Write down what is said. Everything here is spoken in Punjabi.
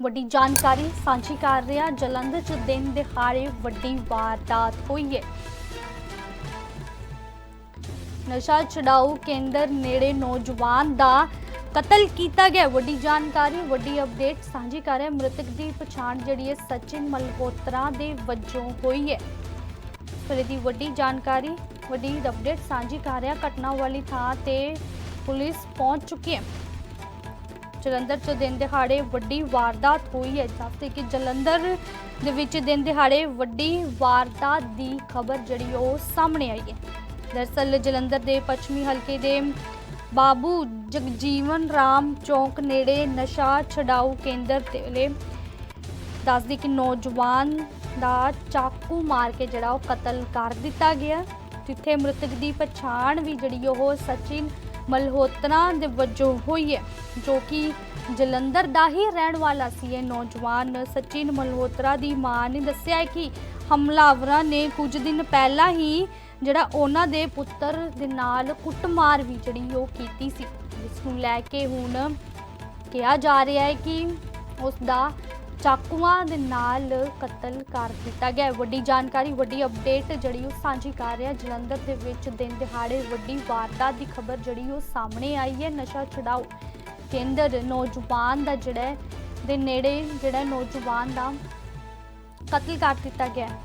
ਵੱਡੀ ਜਾਣਕਾਰੀ ਸਾਂਝੀ ਕਰ ਰਿਹਾ, ਜਲੰਧਰ ਚ ਦਿਨ ਦਿਹਾੜੇ ਵੱਡੀ ਵਾਰਦਾਤ ਹੋਈ ਹੈ। ਨਸ਼ਾ ਛਡਾਊ ਕੇਂਦਰ ਨੇੜੇ ਨੌਜਵਾਨ ਦਾ ਕਤਲ ਕੀਤਾ ਗਿਆ। ਵੱਡੀ ਜਾਣਕਾਰੀ, ਵੱਡੀ ਅਪਡੇਟ ਸਾਂਝੀ ਕਰ ਰਿਹਾ ਮ੍ਰਿਤਕ ਦੀ ਪਛਾਣ ਜਿਹੜੀ ਹੈ ਸਚਿਨ ਮਲਹੋਤਰਾ ਦੇ ਵਜੋਂ ਹੋਈ ਹੈ। ਫਿਰ ਇਹਦੀ ਵੱਡੀ ਜਾਣਕਾਰੀ, ਵੱਡੀ ਅਪਡੇਟ ਸਾਂਝੀ ਕਰ ਰਿਹਾ ਘਟਨਾ ਵਾਲੀ ਥਾਂ ਤੇ ਪੁਲਿਸ ਪਹੁੰਚ ਚੁੱਕੀ ਹੈ। ਜਲੰਧਰ ਚ ਦਿਨ ਦਿਹਾੜੇ ਵੱਡੀ ਵਾਰਦਾਤ ਹੋਈ ਹੈ। ਦੱਸਦੇ ਕਿ ਜਲੰਧਰ ਦੇ ਵਿੱਚ ਦਿਨ ਦਿਹਾੜੇ ਵੱਡੀ ਵਾਰਦਾਤ ਦੀ ਖਬਰ ਜਿਹੜੀ ਉਹ ਸਾਹਮਣੇ ਆਈ ਹੈ। ਦਰਅਸਲ ਜਲੰਧਰ ਦੇ ਪੱਛਮੀ ਹਲਕੇ ਦੇ ਬਾਬੂ ਜਗਜੀਵਨ ਰਾਮ ਚੌਂਕ ਨੇੜੇ ਨਸ਼ਾ ਛਡਾਊ ਕੇਂਦਰ ਤੇ ਦੱਸਦੀ ਕਿ ਨੌਜਵਾਨ ਦਾ ਚਾਕੂ ਮਾਰ ਕੇ ਜਿਹੜਾ ਉਹ ਕਤਲ ਕਰ ਦਿੱਤਾ ਗਿਆ। ਜਿੱਥੇ ਮ੍ਰਿਤਕ ਦੀ ਪਛਾਣ ਵੀ ਜਿਹੜੀ ਉਹ ਸਚਿਨ ਮਲਹੋਤਰਾ ਦੇ ਵਜੋਂ ਹੋਈ ਹੈ, ਜੋ ਕਿ ਜਲੰਧਰ ਦਾ ਹੀ ਰਹਿਣ ਵਾਲਾ ਸੀ। ਇਹ ਨੌਜਵਾਨ ਸਚਿਨ ਮਲਹੋਤਰਾ ਦੀ ਮਾਂ ਨੇ ਦੱਸਿਆ ਹੈ ਕਿ ਹਮਲਾਵਰਾਂ ਨੇ ਕੁਝ ਦਿਨ ਪਹਿਲਾਂ ਹੀ ਜਿਹੜਾ ਉਹਨਾਂ ਦੇ ਪੁੱਤਰ ਦੇ ਨਾਲ ਕੁੱਟਮਾਰ ਵੀ ਜਿਹੜੀ ਉਹ ਕੀਤੀ ਸੀ। ਜਿਸ ਨੂੰ ਲੈ ਕੇ ਹੁਣ ਕਿਹਾ ਜਾ ਰਿਹਾ ਹੈ ਕਿ ਉਸ ਦਾ ਚਾਕੂਆਂ ਦੇ ਨਾਲ ਕਤਲ ਕਰ ਦਿੱਤਾ ਗਿਆ ਹੈ। ਵੱਡੀ ਜਾਣਕਾਰੀ, ਵੱਡੀ ਅਪਡੇਟ ਜਿਹੜੀ ਉਹ ਸਾਂਝੀ ਕਰ ਰਿਹਾ ਜਲੰਧਰ ਦੇ ਵਿੱਚ ਦਿਨ ਦਿਹਾੜੇ ਵੱਡੀ ਵਾਰਦਾਤ ਦੀ ਖਬਰ ਜਿਹੜੀ ਉਹ ਸਾਹਮਣੇ ਆਈ ਹੈ। ਨਸ਼ਾ ਛਡਾਊ ਕੇਂਦਰ ਨੌਜਵਾਨ ਦਾ ਜਿਹੜਾ ਹੈ, ਦੇ ਨੇੜੇ ਜਿਹੜਾ ਨੌਜਵਾਨ ਦਾ ਕਤਲ ਕਰ ਦਿੱਤਾ ਗਿਆ ਹੈ।